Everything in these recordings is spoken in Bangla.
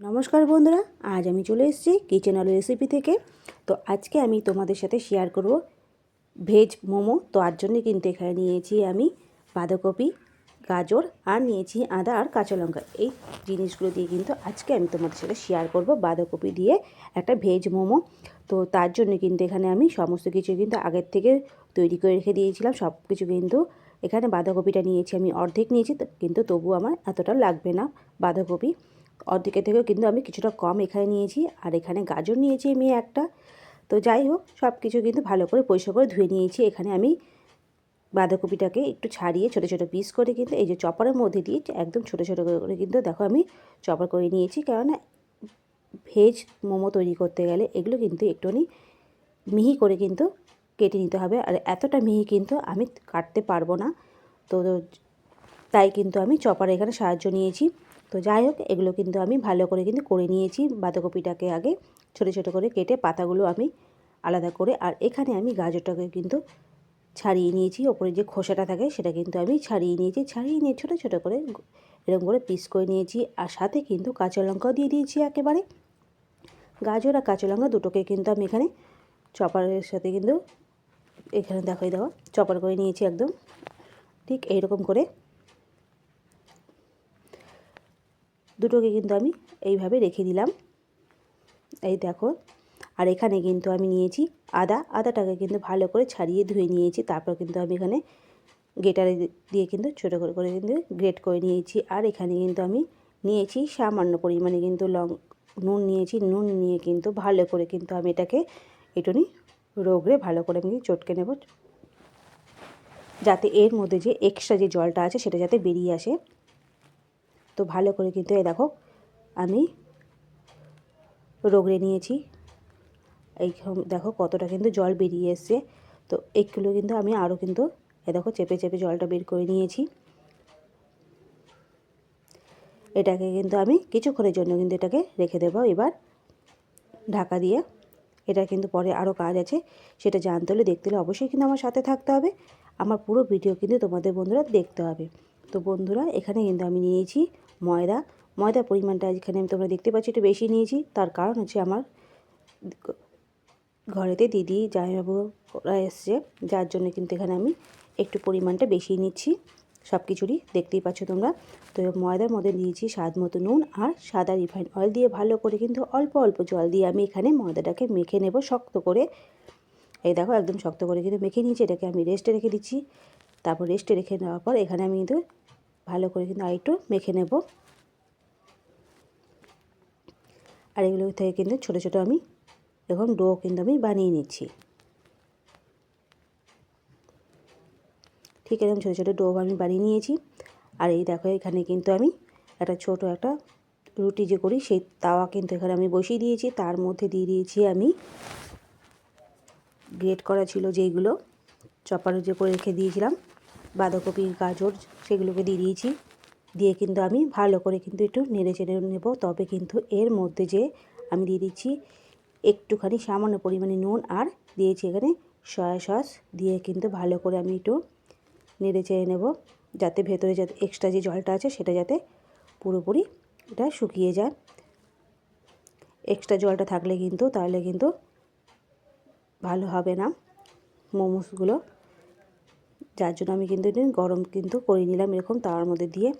নমস্কার বন্ধুরা, আজ আমি চলে এসেছি কিচেন অল রেসিপি থেকে। তো আজকে আমি তোমাদের সাথে শেয়ার করব ভেজ মোমো। তো আর জন্য কিন্তু এখানে নিয়েছি আমি বাঁধাকপি, গাজর, আর নিয়েছি আদা আর কাঁচা লঙ্কা। এই জিনিসগুলো দিয়ে কিন্তু আজকে আমি তোমাদের সাথে শেয়ার করব বাঁধাকপি দিয়ে একটা ভেজ মোমো। তো তার জন্য কিন্তু এখানে আমি সমস্ত কিছু কিন্তু আগের থেকে তৈরি করে রেখে দিয়েছিলাম। সব কিছু কিন্তু এখানে বাঁধাকপিটা নিয়েছি, আমি অর্ধেক নিয়েছি, কিন্তু তবু আমার এতটা লাগবে না বাঁধাকপি। অর্ধেকের থেকেও কিন্তু আমি কিছুটা কম এখানে নিয়েছি আর এখানে গাজর নিয়েছি আমি একটা। তো যাই হোক সব কিছু কিন্তু ভালো করে পরিষ্কার করে ধুয়ে নিয়েছি। এখানে আমি বাঁধাকপিটাকে একটু ছাড়িয়ে ছোটো ছোটো পিস করে কিন্তু এই যে চপারের মধ্যে দিয়ে একদম ছোটো ছোটো করে কিন্তু দেখো আমি চপার করে নিয়েছি। কেননা ভেজ মোমো তৈরি করতে গেলে এগুলো কিন্তু একটুখানি মিহি করে কিন্তু কেটে নিতে হবে। আর এতটা মিহি কিন্তু আমি কাটতে পারব না। তো তাই কিন্তু আমি চপার এখানে সাহায্য নিয়েছি। তো যাই হোক, এগুলো কিন্তু আমি ভালো করে কিন্তু করে নিয়েছি। বাঁধাকপিটাকে আগে ছোটো ছোটো করে কেটে পাতাগুলো আমি আলাদা করে, আর এখানে আমি গাজরটাকে কিন্তু ছাড়িয়ে নিয়েছি। ওপরে যে খোসাটা থাকে সেটা কিন্তু আমি ছাড়িয়ে নিয়েছি। ছাড়িয়ে নিয়ে ছোটো ছোটো করে এরকম করে পিস করে নিয়েছি, আর সাথে কিন্তু কাঁচা লঙ্কাও দিয়ে দিয়েছি একেবারে। গাজর আর কাঁচা লঙ্কা দুটোকে কিন্তু আমি এখানে চপারের সাথে কিন্তু এখানে দেখাই দেওয়া, চপার করে নিয়েছি একদম। ঠিক এইরকম করে দুটোকে কিন্তু আমি এইভাবে রেখে দিলাম। এই দেখো। আর এখানে কিন্তু আমি নিয়েছি আদা। আদাটাকে কিন্তু ভালো করে ছাড়িয়ে ধুয়ে নিয়েছি। তারপর কিন্তু আমি এখানে গেটারে দিয়ে কিন্তু ছোটো করে করে কিন্তু গ্রেট করে নিয়েছি। আর এখানে কিন্তু আমি নিয়েছি সামান্য পরিমাণে কিন্তু লং, নুন নিয়েছি। নুন নিয়ে কিন্তু ভালো করে কিন্তু আমি এটাকে একটুনি রোগড়ে ভালো করে আমি চটকে নেব। যাতে এর মধ্যে যে এক্সট্রা যে জলটা আছে সেটা যাতে বেরিয়ে আসে। তো ভালো করে কিন্তু এই দেখো আমি রোগড়ে নিয়েছি। এই দেখো কতটা কিন্তু জল বেরিয়ে এসছে। তো এইগুলো কিন্তু আমি আরও কিন্তু এ দেখো চেপে চেপে জলটা বের করে নিয়েছি। এটাকে কিন্তু আমি কিছুক্ষণের জন্য কিন্তু এটাকে রেখে দেবো। এবার ঢাকা দিয়ে এটা কিন্তু পরে আরও কাজ আছে, সেটা জানতে হলে দেখতে হলে অবশ্যই কিন্তু আমার সাথে থাকতে হবে। আমার পুরো ভিডিও কিন্তু তোমাদের বন্ধুরা দেখতে হবে। তো বন্ধুরা, এখানে কিন্তু আমি নিয়েছি ময়দা। ময়দার পরিমাণটা এখানে আমি তোমরা দেখতে পাচ্ছি, একটু বেশি নিয়েছি। তার কারণ হচ্ছে আমার ঘরেতে দিদি, জামাইবাবু ওরা এসছে। যার জন্য কিন্তু এখানে আমি একটু পরিমাণটা বেশি নিচ্ছি। সব কিছুরই দেখতেই পাচ্ছ তোমরা। তো ময়দার মধ্যে দিয়েছি স্বাদ মতো নুন আর সাদা রিফাইন অয়েল দিয়ে ভালো করে কিন্তু অল্প অল্প জল দিয়ে আমি এখানে ময়দাটাকে মেখে নেব শক্ত করে। এই দেখো, একদম শক্ত করে কিন্তু মেখে নিয়েছি। এটাকে আমি রেস্টে রেখে দিচ্ছি। তারপর রেস্টে রেখে নেওয়ার পর এখানে আমি কিন্তু ভালো করে কিন্তু আরেকটু মেখে নেব। আর এগুলো থেকে কিন্তু ছোটো ছোটো আমি এখন ডো কিন্তু আমি বানিয়ে নিচ্ছি। ঠিক এরকম ছোটো ছোটো ডো আমি বানিয়ে নিয়েছি। আর এই দেখো এখানে কিন্তু আমি একটা ছোট একটা রুটি যে করি সেই তাওয়া কিন্তু এখানে আমি বসিয়ে দিয়েছি। তার মধ্যে দিয়ে দিয়েছি আমি গ্রেট করা ছিল যেইগুলো। চপারে যে করে রেখে দিয়েছিলাম, বাঁধাকপি, গাজর সেগুলোকে দিয়ে দিয়েছি। দিয়ে কিন্তু আমি ভালো করে কিন্তু একটু নেড়ে চেড়ে নেব। তবে কিন্তু এর মধ্যে যে আমি দিয়ে দিচ্ছি একটুখানি সামান্য পরিমাণে নুন আর দিয়েছি এখানে সয়া সস। দিয়ে কিন্তু ভালো করে আমি একটু নেড়ে চেড়ে নেব, যাতে ভেতরে যাতে এক্সট্রা যে জলটা আছে সেটা যাতে পুরোপুরি এটা শুকিয়ে যায়। এক্সট্রা জলটা থাকলে কিন্তু, তাহলে কিন্তু ভালো হবে না। মোমোসগুলো যার জন্য আমি কিন্তু একটু গরম কিন্তু করে নিলাম এরকম তাওয়ার মধ্যে দিয়ে।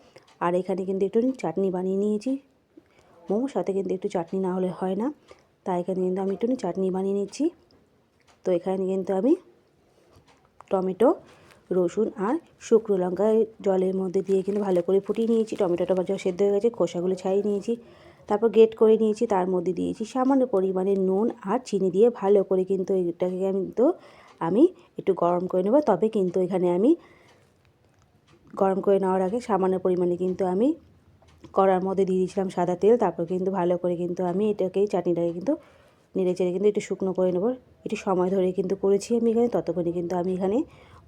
আর এখানে কিন্তু একটু চাটনি বানিয়ে নিয়েছি। মোমোর সাথে কিন্তু একটু চাটনি না হলে হয় না। তাই এখানে কিন্তু আমি একটু চাটনি বানিয়ে নিচ্ছি। তো এখানে কিন্তু আমি টমেটো, রসুন আর শুকনো লঙ্কা জলের মধ্যে দিয়ে কিন্তু ভালো করে ফুটিয়ে নিয়েছি। টমেটোটা যা সেদ্ধ হয়ে গেছে, খোসাগুলো ছাড়িয়ে নিয়েছি। তারপর গ্রেট করে নিয়েছি, তার মধ্যে দিয়েছি সামান্য পরিমাণে নুন আর চিনি দিয়ে ভালো করে কিন্তু এটাকে কিন্তু আমি একটু গরম করে নেব। তবে কিন্তু এখানে আমি গরম করে নেওয়ার আগে সামান্য পরিমাণে কিন্তু আমি কড়ার মধ্যে দিয়ে দিয়েছিলাম সাদা তেল। তারপর কিন্তু ভালো করে কিন্তু আমি এটাকে চাটনিটাকে কিন্তু নেড়ে চেড়ে কিন্তু একটু শুকনো করে নেব। একটু সময় ধরে কিন্তু করেছি আমি এখানে। ততক্ষণে কিন্তু আমি এখানে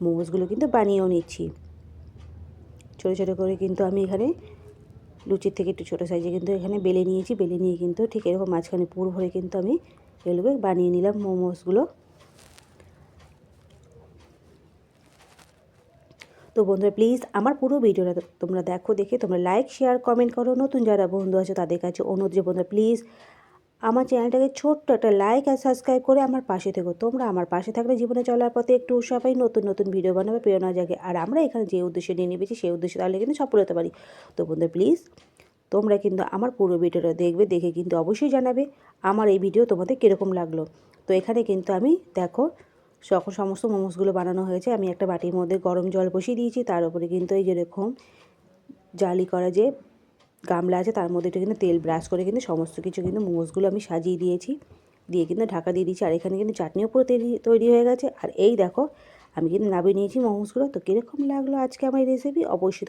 মোমোসগুলো কিন্তু বানিয়েও নিচ্ছি। ছোটো ছোটো করে কিন্তু আমি এখানে লুচির থেকে একটু ছোটো সাইজে কিন্তু এখানে বেলে নিয়েছি। বেলে নিয়ে কিন্তু ঠিক এরকম মাঝখানে পুর ভরে কিন্তু আমি এগুলোকে বানিয়ে নিলাম মোমোসগুলো। তো বন্ধুরা প্লিজ আমার পুরো ভিডিওটা তোমরা দেখো, দেখে তোমরা লাইক শেয়ার কমেন্ট করো। নতুন যারা বন্ধু আছে, তাদের কাছে অনুরোধ যে বন্ধুরা প্লিজ আমার চ্যানেলটাকে ছোট্ট একটা লাইক আর সাবস্ক্রাইব করে আমার পাশে থেকো। তোমরা আমার পাশে থাকলে জীবনে চলার পথে একটু উৎসাহ পাই, নতুন নতুন ভিডিও বানাবে, প্রেরণা জাগে। আর আমরা এখানে যে উদ্দেশ্যে নিয়ে নিয়েছি, সেই উদ্দেশ্যে তাহলে কিন্তু সফল হতে পারি। তো বন্ধুরা প্লিজ তোমরা কিন্তু আমার পুরো ভিডিওটা দেখবে, দেখে কিন্তু অবশ্যই জানাবে আমার এই ভিডিও তোমাদের কীরকম লাগল। তো এখানে কিন্তু আমি, দেখো যখন সমস্ত মোমোসগুলো বানানো হয়েছে। আমি একটা বাটির মধ্যে গরম জল বসিয়ে দিয়েছি। তার উপরে কিন্তু এই যেরকম জালি করা যে গামলা আছে, তার মধ্যে কিন্তু তেল ব্রাশ করে কিন্তু সমস্ত কিছু কিন্তু মোমোসগুলো আমি সাজিয়ে দিয়েছি। দিয়ে কিন্তু ঢাকা দিয়ে দিয়েছি। আর এখানে কিন্তু চাটনিও পুরো তৈরি তৈরি হয়ে গেছে। আর এই দেখো, আমি কিন্তু নামিয়ে নিয়েছি মোমোসগুলো। তো কীরকম লাগল আজকে আমার এই রেসিপি অবশ্যই